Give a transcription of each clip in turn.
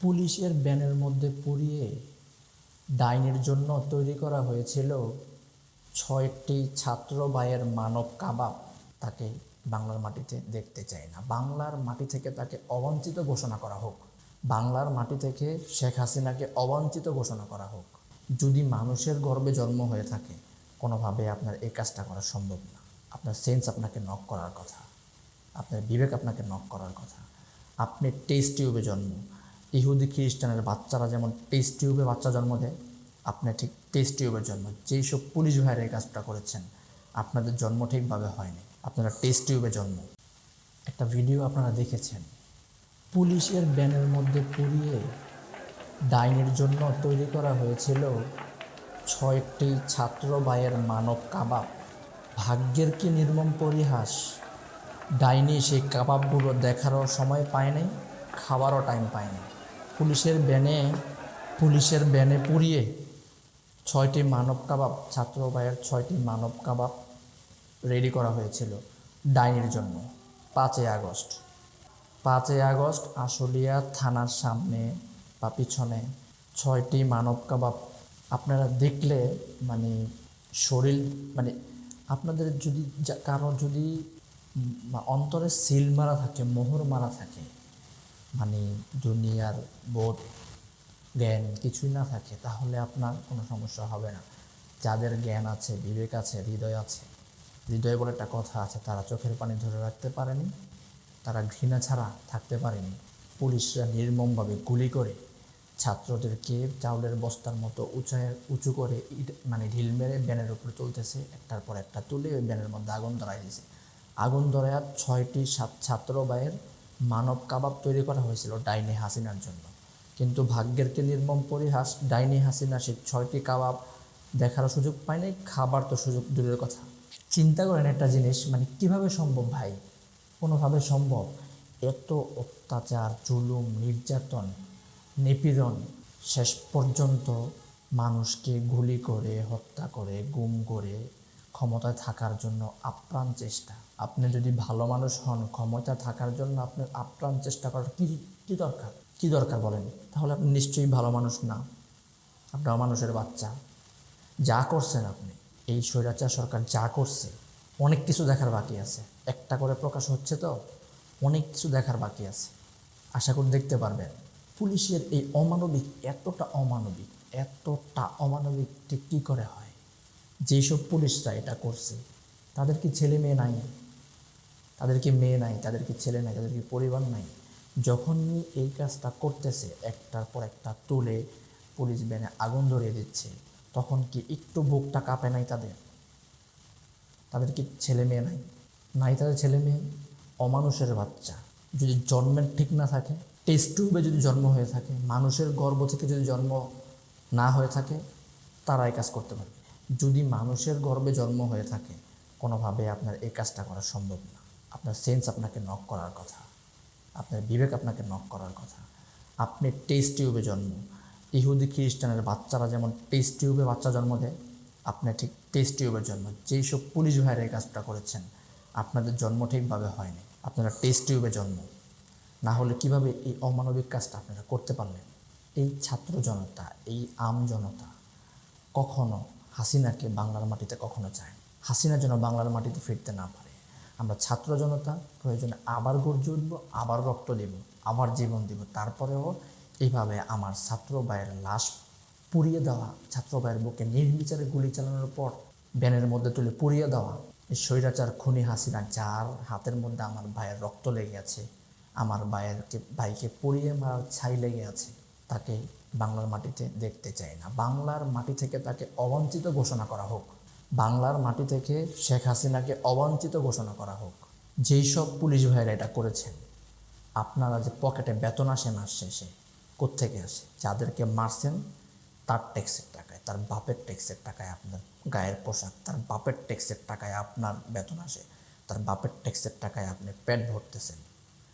পুলিশের ব্যানের মধ্যে পুড়িয়ে ডাইনের জন্য তৈরি করা হয়েছিল ছয়টি ছাত্র ভাইয়ের মানব কাবাব। তাকে বাংলার মাটিতে দেখতে চাই না। বাংলার মাটি থেকে তাকে অবাঞ্ছিত ঘোষণা করা হোক। বাংলার মাটি থেকে শেখ হাসিনাকে অবাঞ্ছিত ঘোষণা করা হোক। যদি মানুষের গর্বে জন্ম হয়ে থাকে, কোনোভাবে আপনার এই কাজটা করা সম্ভব না। আপনার সেন্স আপনাকে নক করার কথা। আপনার বিবেক আপনাকে নক করার কথা। আপনি টেস্ট টিউবে জন্ম। ইহুদি খ্রিস্টানের বাচ্চারা যেমন টেস্ট টিউবে বাচ্চা জন্ম দেয় আপনি ঠিক টেস্ট টিউবের জন্ম। যেই সব পুলিশ ভাইয়ের এই কাজটা করেছেন, আপনাদের জন্ম ঠিকভাবে হয়নি। আপনারা টেস্ট টিউবে জন্ম। একটা ভিডিও আপনারা দেখেছেন। পুলিশের ব্যানের মধ্যে পুড়িয়ে ডাইনের জন্য তৈরি করা হয়েছিল ছয়টি ছাত্র ভাইয়ের মানব কাবাব। ভাগ্যের কি নির্মম পরিহাস? ডাইনি সেই কাবাবগুলো দেখারও সময় পায় নাই খাবারও টাইম পায়নি পুলিশের ব্যানে পুলিশের ব্যানে পুড়িয়ে ছয়টি মানব কাবাব, ছাত্র ভাইয়ের ছয়টি মানব কাবাব রেডি করা হয়েছিল ডাইনির জন্য পাঁচই আগস্ট। পাঁচই আগস্ট আশুলিয়া থানার সামনে বা পিছনে ছয়টি মানব কাবাব আপনারা দেখলে মানে শরীর মানে আপনাদের যদি কারও যদি অন্তরে সিল মারা থাকে, মোহর মারা থাকে মানে দুনিয়ার বোধ, জ্ঞান কিছুই না থাকে, তাহলে আপনার কোনো সমস্যা হবে না। যাদের জ্ঞান আছে, বিবেক আছে, হৃদয় আছে, হৃদয় বলে একটা কথা আছে, তারা চোখের পানি ধরে রাখতে পারেনি, তারা ঘৃণা ছাড়া থাকতে পারেনি। পুলিশরা নির্মমভাবে গুলি করে ছাত্রদেরকে চাউলের বস্তার মতো উঁচায়, উঁচু করে ইট মানে ঢিল মেরে ব্যানের উপরে তুলতেছে, একটার পর একটা তুলে ওই ব্যানের মধ্যে আগুন ধরাই দিয়েছে। আগুন ধরায় ছয়টি সাত- ছাত্র ভাইয়ের মানব কাবাব তৈরি করা হয়েছিল ডাইনি হাসিনার জন্য। কিন্তু ভাগ্যের কি নির্মম পরিহাস, ডাইনি হাসিনা সেই ছয়টি কাবাব দেখারও সুযোগ পায় নাই, খাবার তো সুযোগ দূরের কথা। চিন্তা করেন একটা জিনিস মানে কীভাবে সম্ভব ভাই? কোনোভাবে সম্ভব? এত অত্যাচার, জুলুম, নির্যাতন, নিপীড়ন, শেষ পর্যন্ত মানুষকে গুলি করে, হত্যা করে, গুম করে ক্ষমতায় থাকার জন্য আপ্রাণ চেষ্টা। আপনি যদি ভালো মানুষ হন, ক্ষমতা থাকার জন্য আপনার আপ্রাণ চেষ্টা করার কি কি দরকার? কি দরকার বলেন? তাহলে আপনি নিশ্চয়ই ভালো মানুষ না। আপনার মানুষের বাচ্চা। যা করছেন আপনি, এই স্বৈরাচার সরকার যা করছে, অনেক কিছু দেখার বাকি আছে। একটা করে প্রকাশ হচ্ছে তো, অনেক কিছু দেখার বাকি আছে। আশা করি দেখতে পারবেন, পুলিশের এই অমানবিক, এতটা অমানবিক এতটা অমানবিক ঠিক কী করে হয়? যেসব পুলিশরা এটা করছে, তাদের কি ছেলে মেয়ে নাই? তাদের কি মেয়ে নাই, তাদেরকে ছেলে নাই, তাদেরকে পরিবার নাই। যখনই এই কাজটা করতেছে, একটার পর একটা তুলে পুলিশ ব্যানে আগুন ধরিয়ে দিচ্ছে, তখন কি একটু বুকটা কাঁপে নাই তাদের? তাদের কি ছেলে মেয়ে নাই? নাই তাদের ছেলে মেয়ে, অমানুষের বাচ্চা। যদি জন্মের ঠিক না থাকে টেস্ট টিউবে যদি জন্ম হয়ে থাকে, মানুষের গর্ভ থেকে যদি জন্ম না হয়ে থাকে তারা এই কাজ করতে পারে যদি মানুষের গর্বে জন্ম হয়ে থাকে, কোনোভাবে আপনার এই কাজটা করা সম্ভব না। আপনার সেন্স আপনাকে নক করার কথা, আপনার বিবেক আপনাকে নক করার কথা। আপনি টেস্ট টিউবে জন্ম। ইহুদি খ্রিস্টানের বাচ্চারা যেমন টেস্ট টিউবে বাচ্চা জন্ম দেয়, আপনি ঠিক টেস্ট টিউবের জন্ম। যেই সব পুলিশ ভাইয়ের এই কাজটা করেছেন, আপনাদের জন্ম ঠিকভাবে হয়নি। আপনারা টেস্ট টিউবে জন্ম। না হলে কীভাবে এই অমানবিক কাজটা আপনারা করতে পারলেন? এই ছাত্র জনতা, এই আম জনতা কখনো হাসিনাকে বাংলার মাটিতে কখনো চায় হাসিনা যেন বাংলার মাটিতে ফিরতে না পারে। আমরা ছাত্র জনতা প্রয়োজনে আবার গর্জে উঠবো আবার রক্ত দেব, আবার জীবন দেব। তারপরেও এইভাবে আমার ছাত্র ভাইয়ের লাশ পুড়িয়ে দেওয়া, ছাত্র ভাইয়ের বুকে নির্বিচারে গুলি চালানোর পর ব্যানের মধ্যে তুলে পুড়িয়ে দেওয়া, এই স্বৈরাচার খুনি হাসিনা যার হাতের মধ্যে আমার ভাইয়ের রক্ত লেগে আছে, আমার ভাইয়েরকে ভাইকে পুড়িয়ে মারার ছাই লেগে আছে, তাকে বাংলার মাটিতে দেখতে চাই না। বাংলার মাটি থেকে তাকে অবাঞ্ছিত ঘোষণা করা হোক। বাংলার মাটি থেকে শেখ হাসিনাকে অবাঞ্ছিত ঘোষণা করা হোক। যেই সব পুলিশ ভাইয়েরা এটা করেছেন, আপনারা যে পকেটে বেতন আসে মাস শেষে, কোত্থেকে আসে? যাদেরকে মারছেন, তার ট্যাক্সের টাকায়, তার বাপের ট্যাক্সের টাকায় আপনার গায়ের পোশাক, তার বাপের ট্যাক্সের টাকায় আপনার বেতন আসে, তার বাপের ট্যাক্সের টাকায় আপনি পেট ভরতেছেন,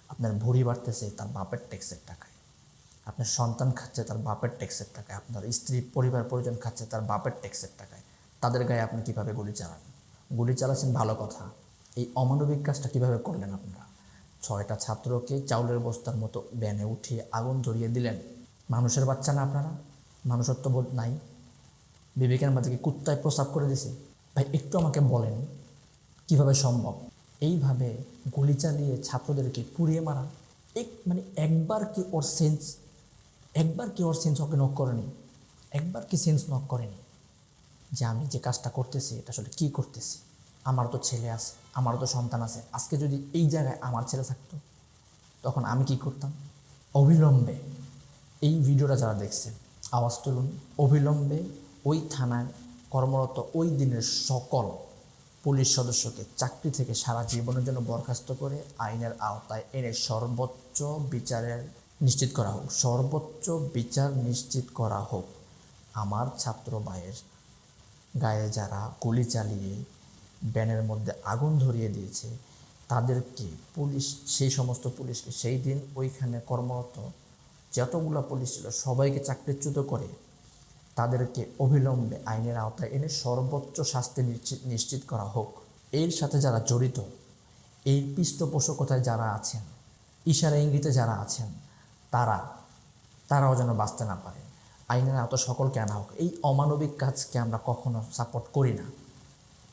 আপনার ভুঁড়ি বাড়তেছে, তার বাপের ট্যাক্সের টাকায়। আপনার সন্তান খাচ্ছে, তার বাপের ট্যাক্সের টাকায়, আপনার স্ত্রী, পরিবার, পরিজন খাচ্ছে, তার বাপের ট্যাক্সের টাকায়। তাদের গায়ে আপনি কীভাবে গুলি চালান? গুলি চালাচ্ছেন ভালো কথা। এই অমানবিক কাজটা কীভাবে করলেন আপনারা? ছয়টা ছাত্রকে চাউলের বস্তার মতো ব্যানে উঠিয়ে আগুন ধরিয়ে দিলেন। মানুষের বাচ্চা না আপনারা? মানুষত্ব বোধ নাই? বিবেকের মাঝে কুত্তায় প্রস্রাব করে দিছে। ভাই, একটু আমাকে বলেন, কীভাবে সম্ভব? এইভাবে গুলি চালিয়ে ছাত্রদেরকে পুড়িয়ে মারা? এক মানে একবার কি ওর সেন্স একবার কি ওর সেন্স ওকে নক করেনি? একবার কি সেন্স নক করেনি? যে আমি যে কাজটা করতেছি, এটা আসলে কী করতেছি? আমার তো ছেলে আছে, আমারও তো সন্তান আছে। আজকে যদি এই জায়গায় আমার ছেলে থাকতো, তখন আমি কি করতাম? অবিলম্বে এই ভিডিওটা যারা দেখছেন আওয়াজ তুলুন। অবিলম্বে ওই থানায় কর্মরত ওই দিনের সকল পুলিশ সদস্যকে চাকরি থেকে সারা জীবনের জন্য বরখাস্ত করে আইনের আওতায় এনে সর্বোচ্চ বিচারের নিশ্চিত করা হোক, সর্বোচ্চ বিচার নিশ্চিত করা হোক। আমার ছাত্র ভাইয়ের গায়ে যারা গুলি চালিয়ে ব্যানের মধ্যে আগুন ধরিয়ে দিয়েছে, তাদেরকে পুলিশ, সেই সমস্ত পুলিশকে সেই দিন ওইখানে কর্মরত যতগুলো পুলিশ ছিল, সবাইকে চাকরিচ্যুত করে তাদেরকে অবিলম্বে আইনের আওতায় এনে সর্বোচ্চ শাস্তি নিশ্চিত নিশ্চিত করা হোক। এর সাথে যারা জড়িত, এই পৃষ্ঠপোষকতায় যারা আছেন, ইশারা ইঙ্গিতে যারা আছেন, তারা, তারাও যেন বাঁচতে না পারে। আইনের আওতা সকলকে আনা হোক। এই অমানবিক কাজকে আমরা কখনো সাপোর্ট করি না।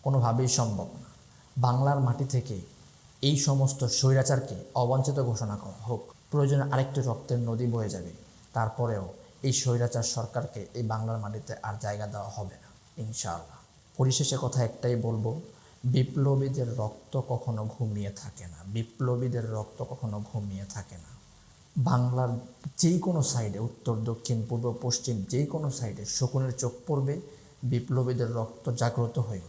কোনোভাবেই সম্ভব না। বাংলার মাটি থেকে এই সমস্ত স্বৈরাচারকে অবাঞ্ছিত ঘোষণা করা হোক। প্রয়োজনে আরেকটি রক্তের নদী বয়ে যাবে। তারপরেও এই স্বৈরাচার সরকারকে এই বাংলার মাটিতে আর জায়গা দেওয়া হবে না, ইনশাআল্লাহ। পরিশেষে কথা একটাই বলব, বিপ্লবীদের রক্ত কখনো ঘুমিয়ে থাকে না। বিপ্লবীদের রক্ত কখনো ঘুমিয়ে থাকে না। বাংলার যেই কোনো সাইডে, উত্তর, দক্ষিণ, পূর্ব, পশ্চিম যেই কোনো সাইডে শকুনের চোখ পড়বে, বিপ্লবীদের রক্ত জাগ্রত হয়ে